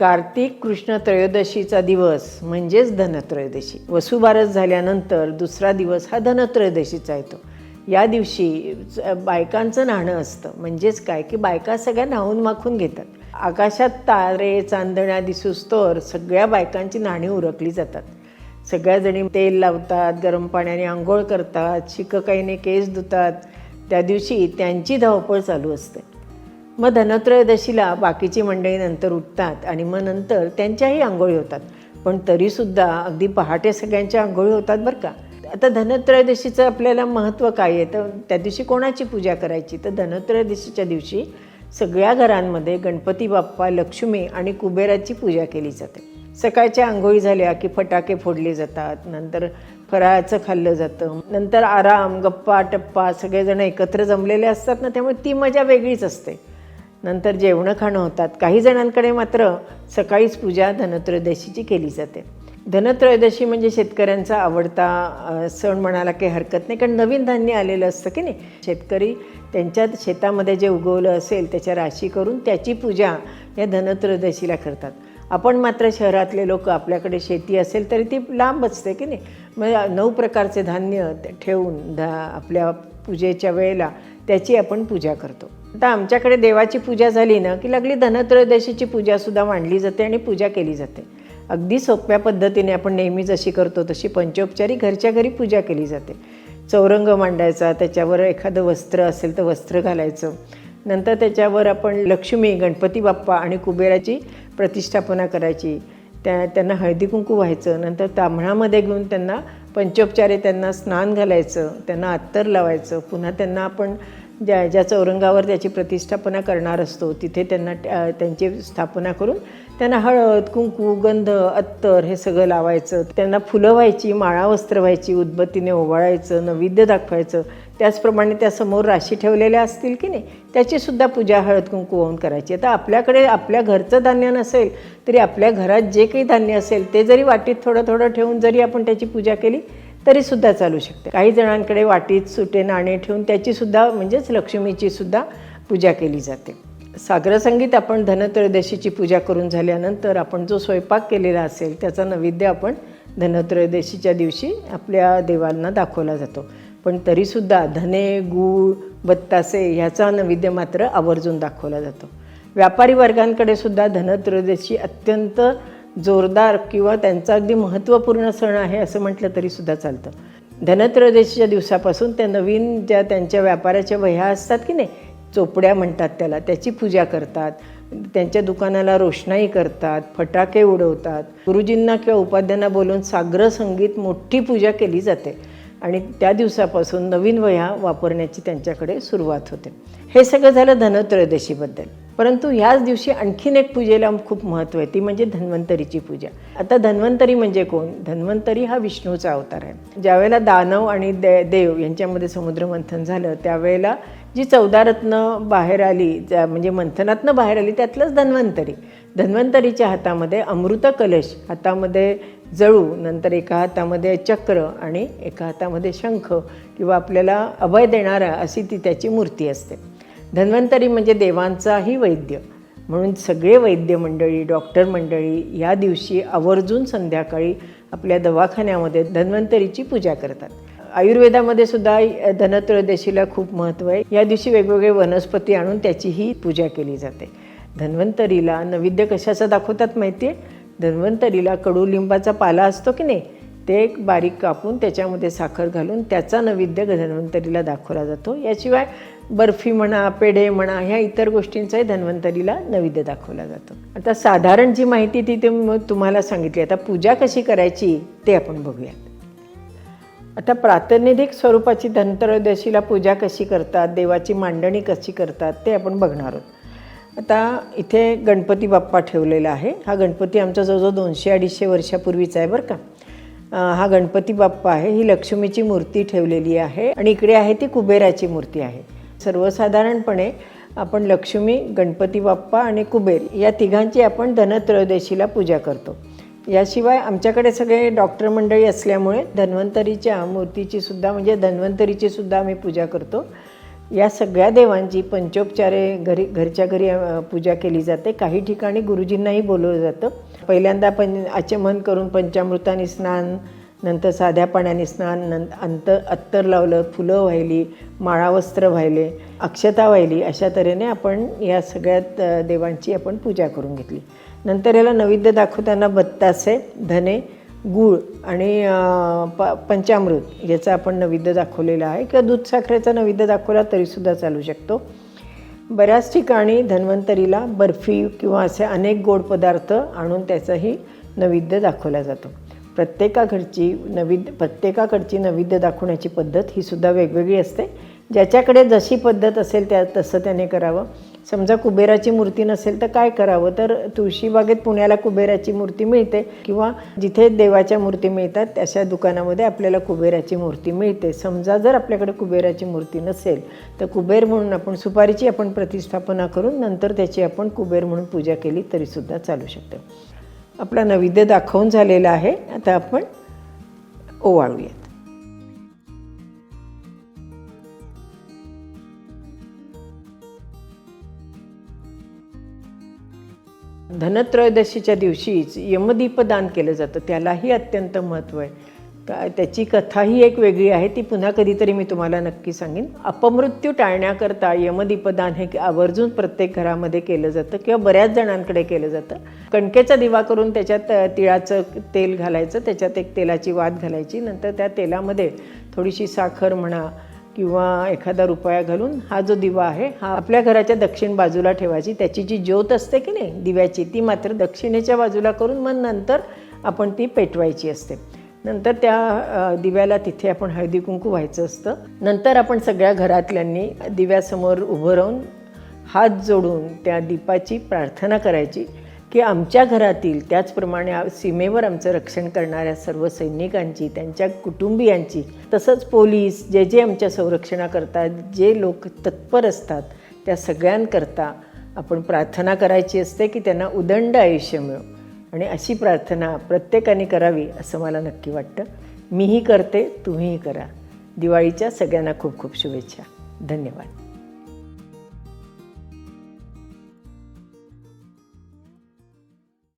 कार्तिक कृष्ण त्रयोदशीचा दिवस म्हणजेच धनत्रयोदशी. वसुबारस झाल्यानंतर दुसरा दिवस हा धनत्रयोदशीचा येतो. या दिवशी बायकांचं नाणं असतं. म्हणजेच काय? की बायका सगळ्या न्हावून माखून घेतात. आकाशात तारे चांदण्या दिसूस्तोवर सगळ्या बायकांची नाणी उरकली जातात. सगळ्याजणी तेल लावतात गरम पाण्याने आंघोळ करतात शिककाईने केस धुतात. त्या दिवशी त्यांची धावपळ चालू असते. मग धनत्रयोदशीला बाकीची मंडळी नंतर उठतात आणि मग नंतर त्यांच्याही आंघोळी होतात. पण तरीसुद्धा अगदी पहाटे सगळ्यांच्या आंघोळी होतात बरं का. आता धनत्रयोदशीचं आपल्याला महत्त्व काय आहे? तर त्या दिवशी कोणाची पूजा करायची? तर धनत्रयोदशीच्या दिवशी सगळ्या घरांमध्ये गणपती बाप्पा लक्ष्मी आणि कुबेराची पूजा केली जाते. सकाळच्या आंघोळी झाल्या की फटाके फोडले जातात नंतर फराळाचं खाल्लं जातं नंतर आराम गप्पा टप्पा सगळेजण एकत्र जमलेले असतात ना त्यामुळे ती मजा वेगळीच असते. नंतर जेवणं खाणं होतात. काही जणांकडे मात्र सकाळीच पूजा धनत्रयोदशीची केली जाते. धनत्रयोदशी म्हणजे शेतकऱ्यांचा आवडता सण म्हणाला काही हरकत नाही. कारण नवीन धान्य आलेलं असतं की नाही? शेतकरी त्यांच्या शेतामध्ये जे उगवलं असेल त्याच्या राशी करून त्याची पूजा या धनत्रयोदशीला करतात. आपण मात्र शहरातले लोक आपल्याकडे शेती असेल तरी ती लांब असते की नाही? मग नऊ प्रकारचे धान्य ठेवून धा आपल्या पूजेच्या वेळेला त्याची आपण पूजा करतो. आता आमच्याकडे देवाची पूजा झाली ना की लागली धनत्रयोदशीची पूजासुद्धा मांडली जाते आणि पूजा केली जाते. अगदी सोप्या पद्धतीने आपण नेहमी जशी करतो तशी पंचोपचारी घरच्या घरी पूजा केली जाते. चौरंग मांडायचा त्याच्यावर एखादं वस्त्र असेल तर वस्त्र घालायचं. नंतर त्याच्यावर आपण लक्ष्मी गणपती बाप्पा आणि कुबेराची प्रतिष्ठापना करायची. त्या त्यांना हळदी कुंकू व्हायचं. नंतर तांबळामध्ये घेऊन त्यांना पंचोपचारे त्यांना स्नान घालायचं त्यांना अत्तर लावायचं पुन्हा त्यांना आपण ज्या ज्या चौरंगावर त्याची प्रतिष्ठापना करणार असतो तिथे त्यांना त्यांची स्थापना करून त्यांना हळद कुंकू गंध अत्तर हे सगळं लावायचं. त्यांना फुलं व्हायची माळा वस्त्र व्हायची उदबत्तीने ओवाळायचं नैवेद्य दाखवायचं. त्याचप्रमाणे त्या समोर राशी ठेवलेल्या असतील की नाही त्याचीसुद्धा पूजा हळद कुंकू होऊन करायची. आता आपल्याकडे आपल्या घरचं धान्य नसेल तरी आपल्या घरात जे काही धान्य असेल ते जरी वाटीत थोडं थोडं ठेवून जरी आपण त्याची पूजा केली तरीसुद्धा चालू शकते. काही जणांकडे वाटीत सुटे नाणे ठेवून त्याचीसुद्धा म्हणजेच लक्ष्मीची सुद्धा पूजा केली जाते. सागरसंगीत आपण धनत्रयोदशीची पूजा करून झाल्यानंतर आपण जो स्वयंपाक केलेला असेल त्याचा नैवेद्य आपण धनत्रयोदशीच्या दिवशी आपल्या देवांना दाखवला जातो. पण तरीसुद्धा धने गूळ बत्तासे ह्याचा नैवेद्य मात्र आवर्जून दाखवला जातो. व्यापारी वर्गांकडे सुद्धा धनत्रयोदशी अत्यंत जोरदार किंवा त्यांचा अगदी महत्त्वपूर्ण सण आहे असं म्हटलं तरीसुद्धा चालतं. धनत्रयोदशीच्या दिवसापासून त्या नवीन ज्या त्यांच्या व्यापाराच्या वह्या असतात की नाही चोपड्या म्हणतात त्याला त्याची पूजा करतात त्यांच्या दुकानाला रोषणाई करतात फटाके उडवतात. गुरुजींना किंवा उपाध्यांना बोलवून साग्र संगीत मोठी पूजा केली जाते आणि त्या दिवसापासून नवीन वह्या वापरण्याची त्यांच्याकडे सुरुवात होते. हे सगळं झालं धनत्रयोदशीबद्दल. परंतु ह्याच दिवशी आणखीन एक पूजेला खूप महत्त्व आहे ती म्हणजे धन्वंतरीची पूजा. आता धन्वंतरी म्हणजे कोण? धन्वंतरी हा विष्णूचा अवतार आहे. ज्यावेळेला दानव आणि दे देव यांच्यामध्ये समुद्रमंथन झालं त्यावेळेला जी चौदा रत्न बाहेर आली ज्या म्हणजे मंथनातनं बाहेर आली त्यातलंच धन्वंतरी. धन्वंतरीच्या हातामध्ये अमृत कलश हातामध्ये जळू नंतर एका हातामध्ये चक्र आणि एका हातामध्ये शंख किंवा आपल्याला अभय देणारा अशी ती त्याची मूर्ती असते. धन्वंतरी म्हणजे देवांचाही वैद्य. म्हणून सगळे वैद्य मंडळी डॉक्टर मंडळी या दिवशी आवर्जून संध्याकाळी आपल्या दवाखान्यामध्ये धन्वंतरीची पूजा करतात. आयुर्वेदामध्ये सुद्धा धनत्रयोदशीला खूप महत्त्व आहे. या दिवशी वेगवेगळे वनस्पती आणून त्याचीही पूजा केली जाते. धन्वंतरीला नैवेद्य कशाचा दाखवतात माहिती आहे धन्वंतरीला कडुलिंबाचा पाला असतो की नाही? ते एक बारीक कापून त्याच्यामध्ये साखर घालून त्याचा नैवेद्य धन्वंतरीला दाखवला जातो. याशिवाय बर्फी म्हणा पेढे म्हणा ह्या इतर गोष्टींचाही धन्वंतरीला नैवेद्य दाखवला जातो. आता साधारण जी माहिती ती ते तुम्हाला सांगितली. आता पूजा कशी करायची ते आपण बघूयात. आता प्रातिनिधिक स्वरूपाची धनत्रयोदशीला पूजा कशी करतात देवाची मांडणी कशी करतात ते आपण बघणार आहोत. आता इथे गणपती बाप्पा ठेवलेला आहे. हा गणपती आमचा जवळजवळ दोनशे अडीचशे वर्षापूर्वीचा आहे बरं का. हा गणपती बाप्पा आहे. ही लक्ष्मीची मूर्ती ठेवलेली आहे आणि इकडे आहे ती कुबेराची मूर्ती आहे. सर्वसाधारणपणे आपण लक्ष्मी गणपती बाप्पा आणि कुबेर या तिघांची आपण धनत्रयोदशीला पूजा करतो. याशिवाय आमच्याकडे सगळे डॉक्टर मंडळी असल्यामुळे धन्वंतरीच्या मूर्तीची सुद्धा म्हणजे धन्वंतरीची सुद्धा आम्ही पूजा करतो. या सगळ्या देवांची पंचोपचारे घरी घरच्या घरी पूजा केली जाते. काही ठिकाणी गुरुजींनाही बोलवलं जातं. पहिल्यांदा पण आचमन करून पंचामृताने स्नान नंतर साध्या पाण्याने स्नान नं अंत अत्तर लावलं फुलं वाहिली माळावस्त्र व्हायले वाहिले अक्षता वाहिली अशा तऱ्हेने आपण या सगळ्यात देवांची आपण पूजा करून घेतली. नंतर याला नैवेद्य दाखवताना बत्तासे धने गूळ आणि प पंचामृत याचा आपण नैवेद्य दाखवलेला आहे किंवा दूध साखरेचा नैवेद्य दाखवला तरीसुद्धा चालू शकतो. बऱ्याच ठिकाणी धन्वंतरीला बर्फी किंवा असे अनेक गोड पदार्थ आणून त्याचाही नैवेद्य दाखवला जातो. प्रत्येकाकडची नैवेद्य प्रत्येकाकडची नैवेद्य दाखवण्याची पद्धत ही सुद्धा वेगवेगळी असते. ज्याच्याकडे जशी पद्धत असेल त्या तसं त्याने करावं. समजा कुबेराची मूर्ती नसेल तर काय करावं? तर तुळशीबागेत पुण्याला कुबेराची मूर्ती मिळते किंवा जिथे देवाच्या मूर्ती मिळतात अशा दुकानामध्ये आपल्याला कुबेराची मूर्ती मिळते. समजा जर आपल्याकडे कुबेराची मूर्ती नसेल तर कुबेर म्हणून आपण सुपारीची आपण प्रतिष्ठापना करून नंतर त्याची आपण कुबेर म्हणून पूजा केली तरीसुद्धा चालू शकतो. आपला नैवेद्य दाखवून झालेला आहे. आता आपण ओवाळूयात. धनत्रयोदशीच्या दिवशीच यमदीपदान केलं जातं. त्यालाही अत्यंत महत्त्व आहे. त्याची त्याची कथाही एक वेगळी आहे. ती पुन्हा कधीतरी मी तुम्हाला नक्की सांगेन. अपमृत्यू टाळण्याकरता यमदीपदान हे आवर्जून प्रत्येक घरामध्ये केलं जातं किंवा बऱ्याच जणांकडे केलं जातं. कणकेचा दिवा करून त्याच्यात तिळाचं तेल घालायचं. त्याच्यात एक तेलाची वात घालायची. नंतर त्या तेलामध्ये थोडीशी साखर म्हणा किंवा एखादा रुपया घालून हा जो दिवा आहे हा आपल्या घराच्या दक्षिण बाजूला ठेवायची. त्याची जी ज्योत असते की नाही दिव्याची ती मात्र दक्षिणेच्या बाजूला करून मग नंतर आपण ती पेटवायची असते. नंतर त्या दिव्याला तिथे आपण हळदी कुंकू व्हायचं असतं. नंतर आपण सगळ्या घरातल्यांनी दिव्यासमोर उभं राहून हात जोडून त्या दीपाची प्रार्थना करायची की आमच्या घरातील त्याचप्रमाणे सीमेवर आमचं रक्षण करणाऱ्या सर्व सैनिकांची त्यांच्या कुटुंबियांची तसंच पोलीस जे जे आमच्या संरक्षणा करतात जे लोक तत्पर असतात त्या सगळ्यांकरता आपण प्रार्थना करायची असते की त्यांना उदंड आयुष्य मिळो. आणि अशी प्रार्थना प्रत्येकाने करावी असं मला नक्की वाटतं. मीही करते तुम्हीही करा. दिवाळीच्या सगळ्यांना खूप खूप शुभेच्छा. धन्यवाद.